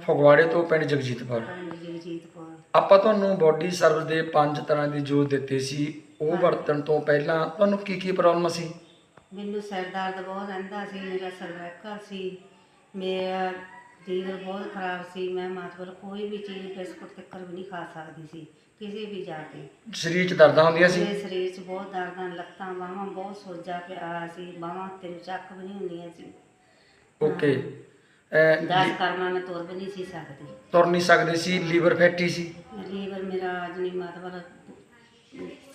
ਫਗਵਾੜੇ ਤੋਂ ਪਿੰਡ ਜਗਜੀਤਪੁਰ। ਪਿੰਡ ਜਗਜੀਤ ਕੌਰ ਆਪਾਂ ਤੁਹਾਨੂੰ ਬੋਡੀ ਸਰਵਿਸ ਦੇ ਪੰਜ ਤਰ੍ਹਾਂ ਦੀ ਜੂਸ ਦਿੱਤੇ ਸੀ। ਉਹ ਵਰਤਣ ਤੋਂ ਪਹਿਲਾਂ ਤੁਹਾਨੂੰ ਕੀ ਕੀ ਪ੍ਰੋਬਲਮ ਸੀ? ਮੈਨੂੰ ਸਿਰ ਦਰਦ ਬਹੁਤ ਰਹਿੰਦਾ ਸੀ ਮੇਰਾ ਸਰਵੈਕਲ ਸੀ। ਮੇਰਾ ਲੀਵਰ ਬਹੁਤ ਖਰਾਬ ਸੀ। ਮੈਂ ਮਤਲਬ ਕੋਈ ਵੀ ਚੀਜ਼ ਬਿਸਕੁਟ ਤੱਕ ਵੀ ਨਹੀਂ ਖਾ ਸਕਦੀ ਸੀ ਕਿਸੇ ਵੀ ਜਾ ਕੇ। ਸਰੀਰ 'ਚ ਦਰਦਾਂ ਹੁੰਦੀਆਂ ਸੀ? ਮੇਰੇ ਸਰੀਰ 'ਚ ਬਹੁਤ ਦਰਦਾਂ ਲੱਤਾਂ ਬਾਹਾਂ ਬਹੁਤ ਸੋਜਾ ਪਿਆ ਸੀ ਬਾਹਾਂ ਤੇ ਚੱਕ ਵੀ ਨਹੀਂ ਹੁੰਦੀਆਂ ਸੀ। ਓਕੇ ਦਸ ਕਰਮਾਂ ਮੈਂ ਤੁਰ ਵੀ ਨਹੀਂ ਸੀ ਸਕਦੀ। ਤੁਰ ਨਹੀਂ ਸਕਦੇ ਸੀ ਲੀਵਰ ਫੈਟੀ ਸੀ। ਲੀਵਰ ਮੇਰਾ ਜਣੀ ਮਤਲਬ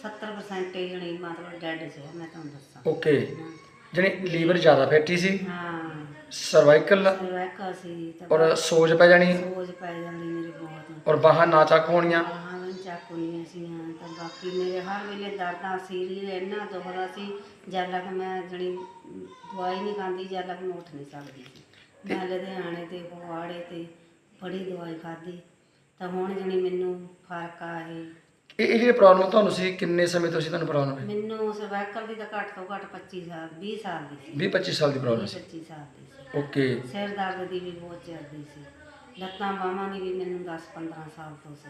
70% ਜਣੀ ਮਤਲਬ ਡੈਡ ਸੀ ਮੈਂ ਤੁਹਾਨੂੰ ਦੱਸਾਂ। ਓਕੇ ਜਣੀ ਲੀਵਰ ਜ਼ਿਆਦਾ ਫੈਟੀ ਸੀ। ਹਾਂ। ਸਰਵਾਈਕਲ ਸਰਵੈਕਲ ਸੀ ਤਾਂ ਔਰ ਸੋਜ ਪੈ ਜਾਣੀ। ਸੋਜ ਪੈ ਜਾਂਦੀ ਮੇਰੇ ਬਹੁਤ। ਔਰ ਬਾਹਾਂ ਨਾ ਚੱਕ ਹੋਣੀਆਂ। ਬਾਹਾਂ ਵੀ ਚਾਕੂਨੀਆਂ ਸੀ ਤਾਂ ਬਾਕੀ ਮੇਰੇ ਹਰ ਵੇਲੇ ਦਰਦਾਂ ਸਰੀਰ ਇੰਨਾ ਦੁਖਦਾ ਸੀ ਜਦ ਤੱਕ ਮੈਂ ਜਣੀ ਦਵਾਈ ਨਹੀਂ ਖਾਂਦੀ ਜਦ ਤੱਕ ਮੈਂ ਉੱਠ ਨਹੀਂ ਸਕਦੀ ਸੀ। ਮੈਂ ਲੁਧਿਆਣੇ ਤੇ ਫਗਵਾੜੇ ਤੇ ਬੜੀ ਦਵਾਈ ਖਾਧੀ। ਤਾਂ ਹੁਣ ਜਣੀ ਮੈਨੂੰ ਫ਼ਰਕ ਆ ਇਹ। ਇਹ ਇਹ ਜਿਹੜੀ ਪ੍ਰੋਬਲਮ ਤੁਹਾਨੂੰ ਸੀ ਕਿੰਨੇ ਸਮੇਂ ਤੋਂ ਸੀ ਤੁਹਾਨੂੰ ਪ੍ਰੋਬਲਮ ਹੈ ਮੈਨੂੰ ਸਰਵਾਈਕਲ ਦੀ ਤਾਂ ਘੱਟ ਤੋਂ ਘੱਟ 25 ਸਾਲ 20 ਸਾਲ ਦੀ ਸੀ। 20 25 ਸਾਲ ਦੀ ਪ੍ਰੋਬਲਮ ਸੀ। 25 ਸਾਲ ਦੀ ਸੀ। ਓਕੇ। ਸਿਰ ਦਰਦ ਦੀ ਵੀ ਬਹੁਤ ਚੱਲਦੀ ਸੀ। ਲੱਤਾਂ ਬਾਹਾਂ ਦੀ ਵੀ ਮੈਨੂੰ 10 15 ਸਾਲ ਤੋਂ ਸੀ।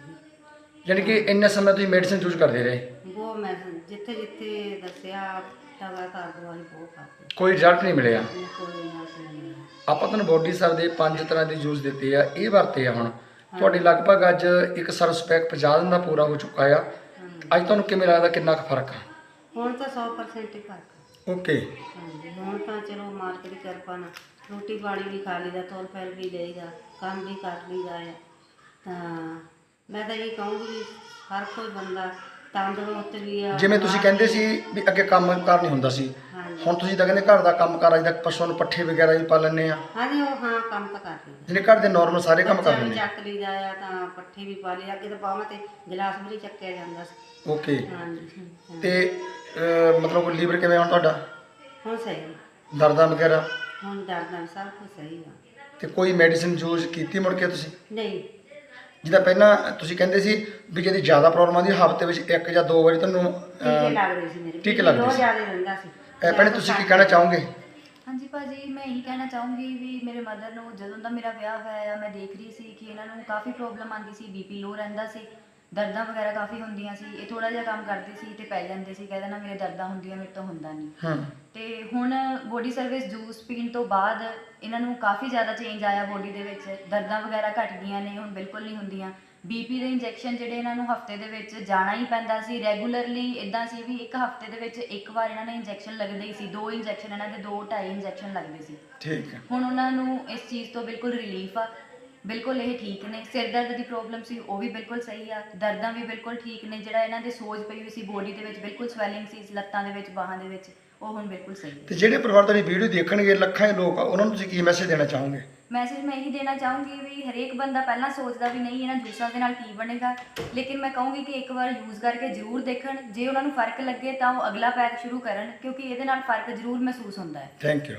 ਯਾਨੀ ਕਿ ਇੰਨੇ ਸਮੇਂ ਤੁਸੀਂ ਮੈਡੀਸਿਨ ਯੂਜ਼ ਕਰਦੇ ਰਹੇ। ਉਹ ਮੈਂ ਜਿੱਥੇ ਜਿੱਥੇ ਦੱਸਿਆ ਲਗਾਤਾਰ ਦਵਾਈ ਬਹੁਤ ਖਾਧੀ। ਕੋਈ ਰਿਜ਼ਲਟ ਨਹੀਂ ਮਿਲਿਆ। ਕੋਈ ਨਾ ਕੋਈ ਆਪਾਂ ਤੁਹਾਨੂੰ ਬੋਡੀ ਸਰਵ ਦੇ ਪੰਜ ਤਰ੍ਹਾਂ ਦੇ ਜੂਸ ਦਿੱਤੇ ਆ ਇਹ ਵਰਤੇ ਆ ਹੁਣ। ਤੁਹਾਡੇ ਲਗਭਗ ਅੱਜ ਇੱਕ ਸਰਵਿਸ ਪੈਕ 50 ਦਿਨ ਦਾ ਪੂਰਾ ਹੋ ਚੁੱਕਾ ਆ। ਅੱਜ ਤੁਹਾਨੂੰ ਕਿਵੇਂ ਲੱਗਦਾ ਕਿੰਨਾ ਕੁ ਫ਼ਰਕ ਆ? ਹੁਣ ਤਾਂ 100% ਹੀ ਫ਼ਰਕ ਓਕੇ। ਹਾਂਜੀ ਹੁਣ ਤਾਂ ਚਲੋ ਮਾਲਕ ਦੀ ਕਿਰਪਾ ਨਾਲ। ਰੋਟੀ ਪਾਣੀ ਵੀ ਖਾ ਲਈਦਾ ਤੁਰ ਫਿਰ ਵੀ ਲਈਦਾ ਕੰਮ ਵੀ ਕਰ ਲਈਦਾ ਆ। ਤਾਂ ਮੈਂ ਤਾਂ ਇਹ ਕਹੂੰਗੀ ਵੀ ਹਰ ਕੋਈ ਬੰਦਾ ਤੰਦਰੁਸਤ ਵੀ ਆ ਜਿਵੇਂ ਤੁਸੀਂ ਕਹਿੰਦੇ ਸੀ ਵੀ ਅੱਗੇ ਕੰਮ ਕਾਰ ਨਹੀਂ ਹੁੰਦਾ ਸੀ। ਹਾਂਜੀ। ਹੁਣ ਤੁਸੀਂ ਤਾਂ ਕਹਿੰਦੇ ਘਰ ਦਾ ਕੰਮ ਕਾਰ ਅਜੇ ਤੱਕ ਪਸ਼ੂਆਂ ਨੂੰ ਪੱਠੇ ਵਗੈਰਾ ਵੀ ਪਾ ਲੈਂਦੇ ਆ। ਹਾਂਜੀ ਉਹ ਹਾਂ ਕੰਮ ਤਾਂ ਕਰ ਲਈਦਾ ਜਿਹਨੇ ਘਰ ਦੇ ਨਾਰਮਲ ਸਾਰੇ ਕੰਮ ਕਰ ਲੈਂਦੇ ਆ। ਚੱਕ ਲਈਦਾ ਆ ਤਾਂ ਪੱਠੇ ਵੀ ਪਾ ਲਏ ਅੱਗੇ ਤਾਂ ਬਾਹਾਂ ਤੇ ਗਲਾਸ ਵੀ ਨਹੀਂ ਚੱਕਿਆ ਜਾਂਦਾ ਸੀ। ਓਕੇ। ਹਾਂਜੀ। ਤੇ ਅਹ, ਮਤਲਬ ਲੀਵਰ ਕਿਵੇਂ ਹੁਣ ਤੁਹਾਡਾ? ਹੁਣ ਸਹੀ ਆ। ਦਰਦਾਂ ਵਗੈਰਾ? ਹੁਣ ਦਰਦਾਂ ਸਭ ਕੁਝ ਸਹੀ ਆ। ਤੇ ਕੋਈ ਮੈਡੀਸਿਨ ਯੂਜ਼ ਕੀਤੀ ਮੁੜ ਕੇ ਤੁਸੀਂ? ਨਹੀਂ। ਜਿੱਦਾਂ ਪਹਿਲਾਂ ਤੁਸੀਂ ਕਹਿੰਦੇ ਸੀ ਵੀ ਜਿਹਦੀ ਜ਼ਿਆਦਾ ਪ੍ਰੋਬਲਮ ਆਉਂਦੀ ਹਫ਼ਤੇ ਵਿੱਚ ਇੱਕ ਜਾਂ ਦੋ ਵਾਰੀ ਤੁਹਾਨੂੰ ਟੀਕੇ ਅਹ, ਲੱਗਦੇ ਸੀ ਮੇਰੇ। ਟੀਕੇ ਲੱਗਦੇ ਬਹੁਤ ਸੀ। ਜ਼ਿਆਦਾ ਰਹਿੰਦਾ ਸੀ। ਇਹ ਭੈਣੇ ਤੁਸੀਂ ਕੀ ਕਹਿਣਾ ਚਾਹੋਗੇ? ਹਾਂਜੀ ਭਾਜੀ ਮੈਂ ਇਹੀ ਕਹਿਣਾ ਚਾਹੂੰਗੀ ਵੀ ਮੇਰੇ ਮਦਰ ਨੂੰ ਜਦੋਂ ਦਾ ਮੇਰਾ ਵਿਆਹ ਹੋਇਆ ਆ ਮੈਂ ਦੇਖ ਰਹੀ ਸੀ ਕਿ ਇਹਨਾਂ ਨੂੰ ਕਾਫੀ ਪ੍ਰੋਬਲਮ ਆਉਂਦੀ ਸੀ ਬੀਪੀ ਲੋ ਰਹਿੰਦਾ ਸੀ। ਦਰਦਾਂ ਵਗੈਰਾ ਕਾਫੀ ਹੁੰਦੀਆਂ ਸੀ ਇਹ ਥੋੜਾ ਜਿਹਾ ਕੰਮ ਕਰਦੇ ਸੀ ਤੇ ਪੈ ਜਾਂਦੇ ਸੀ ਕਹਿੰਦੇ ਨਾ ਮੇਰੇ ਦਰਦਾਂ ਹੁੰਦੀਆਂ ਮੇਰੇ ਤੋਂ ਹੁੰਦਾ ਨਹੀਂ। ਹਾਂ। ਤੇ ਹੁਣ ਬੋਡੀ ਸਰਵਿਸ ਜੂਸ ਪੀਣ ਤੋਂ ਬਾਅਦ ਇਹਨਾਂ ਨੂੰ ਕਾਫੀ ਜ਼ਿਆਦਾ ਚੇਂਜ ਆਇਆ ਬੋਡੀ ਦੇ ਵਿੱਚ ਦਰਦਾਂ ਵਗੈਰਾ ਘਟ ਗਈਆਂ ਨੇ ਹੁਣ ਬਿਲਕੁਲ ਨਹੀਂ ਹੁੰਦੀਆਂ। ਬੀਪੀ ਦੇ ਇੰਜੈਕਸ਼ਨ ਜਿਹੜੇ ਇਹਨਾਂ ਨੂੰ ਹਫ਼ਤੇ ਦੇ ਵਿੱਚ ਜਾਣਾ ਹੀ ਪੈਂਦਾ ਸੀ ਰੈਗੂਲਰਲੀ ਇਦਾਂ ਸੀ ਵੀ ਇੱਕ ਹਫ਼ਤੇ ਦੇ ਵਿੱਚ ਇੱਕ ਵਾਰ ਇਹਨਾਂ ਨੇ ਇੰਜੈਕਸ਼ਨ ਲੱਗਦੇ ਹੀ ਸੀ ਦੋ ਇੰਜੈਕਸ਼ਨ ਇਹਨਾਂ ਦੇ ਦੋ ਢਾਈ ਇੰਜੈਕਸ਼ਨ ਲੱਗਦੇ ਸੀ। ਠੀਕ ਹੈ। ਹੁਣ ਉਹਨਾਂ ਨੂੰ ਇਸ ਚੀਜ਼ ਤੋਂ ਬਿਲਕੁਲ ਰਿਲੀਫ ਆ। ਬਿਲਕੁਲ ਇਹ ਠੀਕ ਨੇ। ਸਿਰ ਦਰਦ ਦੀ ਪ੍ਰੋਬਲਮ ਸੀ ਉਹ ਵੀ ਬਿਲਕੁਲ ਸਹੀ ਆ। ਦਰਦਾਂ ਵੀ ਬਿਲਕੁਲ ਠੀਕ ਨੇ ਜਿਹੜਾ ਇਹਨਾਂ ਦੇ ਸੋਜ ਪਈ ਹੋਈ ਸੀ ਬੋਡੀ ਦੇ ਵਿੱਚ ਬਿਲਕੁਲ ਸਵੈਲਿੰਗ ਸੀ ਲੱਤਾਂ ਦੇ ਵਿੱਚ ਬਾਹਾਂ ਦੇ ਵਿੱਚ ਉਹ ਹੁਣ ਬਿਲਕੁਲ ਸਹੀ ਹੈ ਤੇ ਜਿਹੜੇ ਪਰਿਵਾਰ ਤੁਹਾਡੀ ਵੀਡੀਓ ਦੇਖਣਗੇ ਲੱਖਾਂ ਦੇ ਲੋਕ ਆ ਉਹਨਾਂ ਨੂੰ ਤੁਸੀਂ ਕੀ ਮੈਸੇਜ ਦੇਣਾ ਚਾਹੋਗੇ? ਮੈਸੇਜ ਮੈਂ ਇਹੀ ਦੇਣਾ ਚਾਹੂੰਗੀ ਵੀ ਹਰੇਕ ਬੰਦਾ ਪਹਿਲਾਂ ਸੋਚਦਾ ਵੀ ਨਹੀਂ ਇਹਨਾਂ ਜੂਸਾਂ ਦੇ ਨਾਲ ਕੀ ਬਣੇਗਾ। ਲੇਕਿਨ ਮੈਂ ਕਹੂੰਗੀ ਕਿ ਇੱਕ ਵਾਰ ਯੂਜ਼ ਕਰਕੇ ਜ਼ਰੂਰ ਦੇਖਣ। ਜੇ ਉਹਨਾਂ ਨੂੰ ਫ਼ਰਕ ਲੱਗੇ ਤਾਂ ਉਹ ਅਗਲਾ ਪੈਕ ਸ਼ੁਰੂ ਕਰਨ ਕਿਉਂਕਿ ਇਹਦੇ ਨਾਲ ਫ਼ਰਕ ਜ਼ਰੂਰ ਮਹਿਸੂਸ ਹੁੰਦਾ ਹੈ। Thank you